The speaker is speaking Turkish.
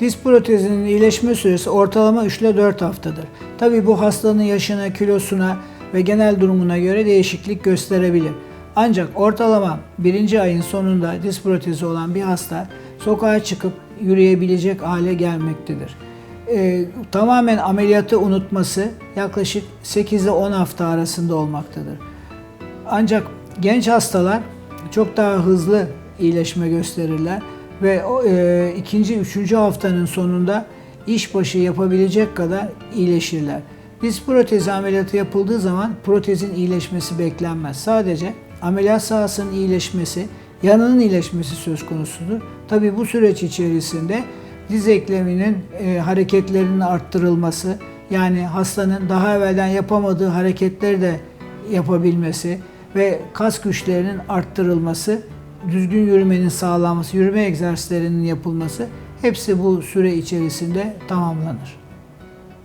Diz protezinin iyileşme süresi ortalama 3 ile 4 haftadır. Tabi bu hastanın yaşına, kilosuna ve genel durumuna göre değişiklik gösterebilir. Ancak ortalama birinci ayın sonunda diz protezi olan bir hasta sokağa çıkıp yürüyebilecek hale gelmektedir. Ee, tamamen ameliyatı unutması yaklaşık 8 ile 10 hafta arasında olmaktadır. Ancak genç hastalar çok daha hızlı iyileşme gösterirler ve e, ikinci, üçüncü haftanın sonunda işbaşı yapabilecek kadar iyileşirler. Diz protezi ameliyatı yapıldığı zaman protezin iyileşmesi beklenmez. Sadece ameliyat sahasının iyileşmesi, yanının iyileşmesi söz konusudur. Tabi bu süreç içerisinde diz ekleminin e, hareketlerinin arttırılması, yani hastanın daha evvelden yapamadığı hareketleri de yapabilmesi ve kas güçlerinin arttırılması, düzgün yürümenin sağlanması, yürüme egzersizlerinin yapılması hepsi bu süre içerisinde tamamlanır.